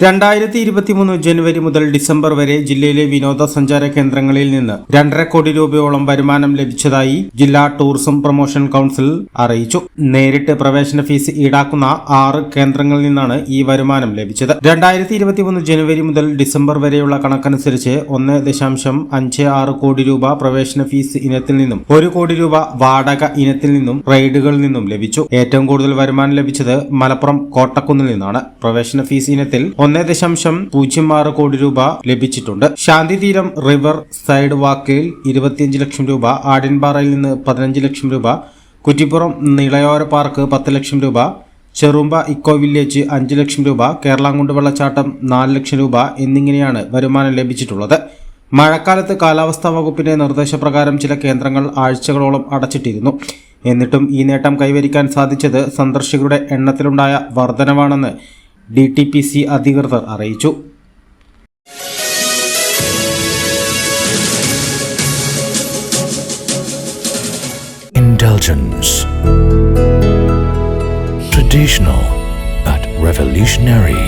രണ്ടായിരത്തി ഇരുപത്തിമൂന്ന് ജനുവരി മുതൽ ഡിസംബർ വരെ ജില്ലയിലെ വിനോദസഞ്ചാര കേന്ദ്രങ്ങളിൽ നിന്ന് രണ്ടര കോടി രൂപയോളം വരുമാനം ലഭിച്ചതായി ജില്ലാ ടൂറിസം പ്രൊമോഷൻ കൗൺസിൽ അറിയിച്ചു. നേരിട്ട് പ്രവേശന ഫീസ് ഈടാക്കുന്ന ആറ് കേന്ദ്രങ്ങളിൽ നിന്നാണ് ഈ വരുമാനം ലഭിച്ചത്. രണ്ടായിരത്തി ഇരുപത്തിമൂന്ന് ജനുവരി മുതൽ ഡിസംബർ വരെയുള്ള കണക്കനുസരിച്ച് ഒന്ന് ദശാംശം അഞ്ച് ആറ് കോടി രൂപ പ്രവേശന ഫീസ് ഇനത്തിൽ നിന്നും ഒരു കോടി രൂപ വാടക ഇനത്തിൽ നിന്നും റൈഡുകളിൽ നിന്നും ലഭിച്ചു. ഏറ്റവും കൂടുതൽ വരുമാനം ലഭിച്ചത് മലപ്പുറം കോട്ടക്കുന്നിൽ നിന്നാണ്. പ്രവേശന ഫീസ് ഇനത്തിൽ ഒന്ന് ദശാംശം പൂജ്യം ആറ് കോടി രൂപ ലഭിച്ചിട്ടുണ്ട്. ശാന്തിതീരം റിവർ സൈഡ് വാക്കിൽ ഇരുപത്തിയഞ്ച് ലക്ഷം രൂപ ആടിൻപാറയിൽ നിന്ന് പതിനഞ്ച് ലക്ഷം രൂപ കുറ്റിപ്പുറം നിളയോര പാർക്ക് പത്ത് ലക്ഷം രൂപ ചെറുമ്പ ഇക്കോ വില്ലേജ് അഞ്ച് ലക്ഷം രൂപ കേരളാങ്കുണ്ട് വെള്ളച്ചാട്ടം നാല് ലക്ഷം രൂപ എന്നിങ്ങനെയാണ് വരുമാനം ലഭിച്ചിട്ടുള്ളത്. മഴക്കാലത്ത് കാലാവസ്ഥാ വകുപ്പിന്റെ നിർദ്ദേശപ്രകാരം ചില കേന്ദ്രങ്ങൾ ആഴ്ചകളോളം അടച്ചിട്ടിരുന്നു. എന്നിട്ടും ഈ നേട്ടം കൈവരിക്കാൻ സാധിച്ചത് സന്ദർശകരുടെ എണ്ണത്തിലുണ്ടായ വർധനവാണെന്ന് ഡി ടി പി സി അധികൃതർ അറിയിച്ചു Indulgence. Traditional but revolutionary.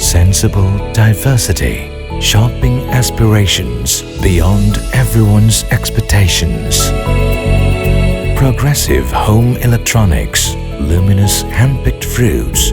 Sensible diversity. Shopping aspirations beyond everyone's expectations. Progressive home electronics. Luminous hand-picked fruits.